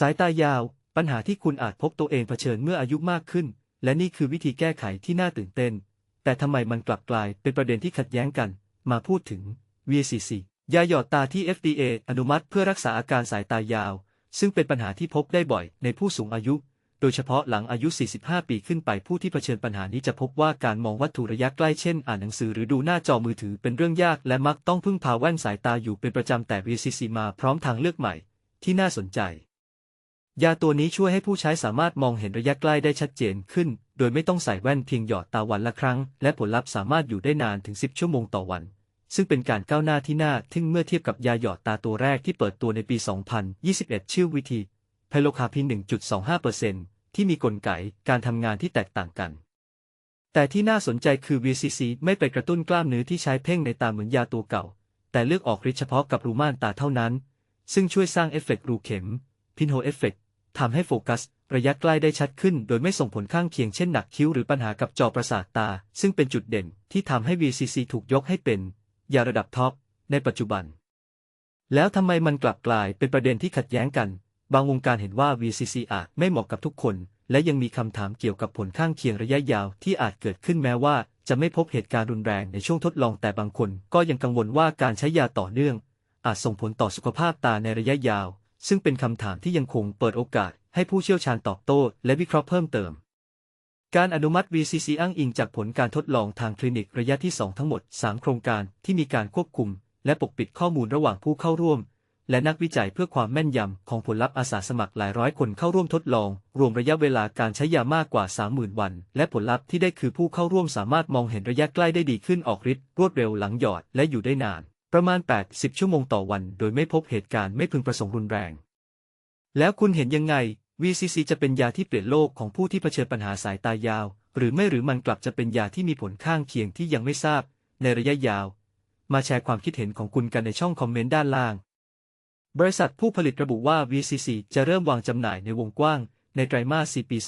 สายตายาว ปัญหาที่คุณอาจพบตัวเองเผชิญเมื่ออายุมากขึ้น และนี่คือวิธีแก้ไขที่น่าตื่นเต้น แต่ทำไมมันกลับกลายเป็นประเด็นที่ขัดแย้งกัน มาพูดถึง VCC ยาหยอดตาที่ FDA อนุมัติเพื่อรักษาอาการสายตายาว ซึ่งเป็นปัญหาที่พบได้บ่อยในผู้สูงอายุ โดยเฉพาะหลังอายุ 45 ปีขึ้นไปผู้ที่เผชิญปัญหานี้จะพบว่าการมองวัตถุระยะใกล้เช่น อ่านหนังสือหรือดูหน้าจอมือถือเป็นเรื่องยาก และมักต้องพึ่งพาแว่นสายตาอยู่เป็นประจำแต่ VCC มาพร้อมทางเลือกใหม่ ที่น่าสนใจ ยาตัวนี้ช่วยให้ผู้ใช้สามารถมองเห็นระยะใกล้ได้ชัดเจนขึ้น โดยไม่ต้องใส่แว่นเพียงหยอดตาวันละครั้ง และผลลัพธ์สามารถอยู่ได้นานถึง 10 ชั่วโมงต่อวัน ซึ่งเป็นการก้าวหน้าที่น่าทึ่งเมื่อเทียบกับยาหยอดตาตัวแรกที่เปิดตัวในปี 2021 ชื่อวิธีไพโลคาพิน 1.25%ที่มีกลไกการทำงานที่แตกต่างกัน แต่ที่น่าสนใจคือ VCC ไม่ไปกระตุ้นกล้ามเนื้อที่ใช้เพ่งในตาเหมือนยาตัวเก่า แต่เลือกออกฤทธิ์เฉพาะกับรูม่านตาเท่านั้น ซึ่งช่วยสร้างเอฟเฟกต์รูเข็ม พินโฮเอฟเฟกต ทำให้โฟกัส ระยะใกล้ได้ชัดขึ้น โดยไม่ส่งผลข้างเคียงเช่นหนักคิ้วหรือปัญหากับจอประสาทตา ซึ่งเป็นจุดเด่นที่ทำให้ VCC ถูกยกให้เป็น ยาระดับท็อปในปัจจุบัน แล้วทำไมมันกลับกลายเป็นประเด็นที่ขัดแย้งกัน บางวงการเห็นว่า VCC อาจไม่เหมาะกับทุกคน และยังมีคำถามเกี่ยวกับผลข้างเคียงระยะยาวที่อาจเกิดขึ้นแม้ว่า จะไม่พบเหตุการณ์รุนแรงในช่วงทดลองแต่บางคน ก็ยังกังวลว่าการใช้ยาต่อเนื่อง อาจส่งผลต่อสุขภาพตาในระยะยาว ซึ่งเป็นคำถามที่ยังคงเปิดโอกาสให้ผู้เชี่ยวชาญตอบโต้และวิเคราะห์เพิ่มเติม การอนุมัติ VCC อ้างอิงจากผลการทดลองทางคลินิกระยะที่ 2 ทั้งหมด 3 โครงการที่มีการควบคุม และปกปิดข้อมูลระหว่างผู้เข้าร่วม และนักวิจัยเพื่อความแม่นยำของผลลัพธ์อาสาสมัครหลายร้อยคนเข้าร่วมทดลอง รวมระยะเวลาการใช้ยามากกว่า 30,000 วัน และผลลัพธ์ที่ได้คือผู้เข้าร่วมสามารถมองเห็นระยะใกล้ได้ดีขึ้นออกฤทธิ์รวดเร็วหลังหยอดและอยู่ได้นาน ประมาณ 80 ชั่วโมงต่อวัน โดยไม่พบเหตุการณ์ไม่พึงประสงค์รุนแรง แล้วคุณเห็นยังไง VCC จะเป็นยาที่เปลี่ยนโลกของผู้ที่เผชิญปัญหาสายตายาว หรือไม่หรือมันกลับจะเป็นยาที่มีผลข้างเคียงที่ยังไม่ทราบ ในระยะยาว มาแชร์ความคิดเห็นของคุณกันในช่องคอมเมนต์ด้านล่าง บริษัทผู้ผลิตระบุว่า VCC จะเริ่มวางจำหน่ายในวงกว้าง ในไตรมาส 4 ปี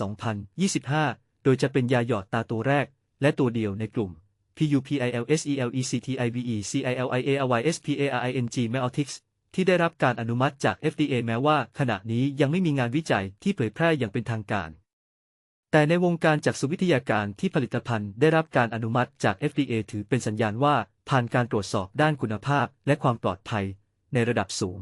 2025 โดยจะเป็นยาหยอดตาตัวแรก และตัวเดียวในกลุ่ม PUPILSELECTIVECILIARYSPARING Meotics ที่ได้รับการอนุมัติจาก FDA แม้ว่า ขณะนี้ยังไม่มีงานวิจัยที่เผยแพร่อย่างเป็นทางการ แต่ในวงการจากสุวิทยาการที่ผลิตภัณฑ์ได้รับการอนุมัติจาก FDA ถือเป็นสัญญาณว่า ผ่านการตรวจสอบด้านคุณภาพและความปลอดภัยในระดับสูง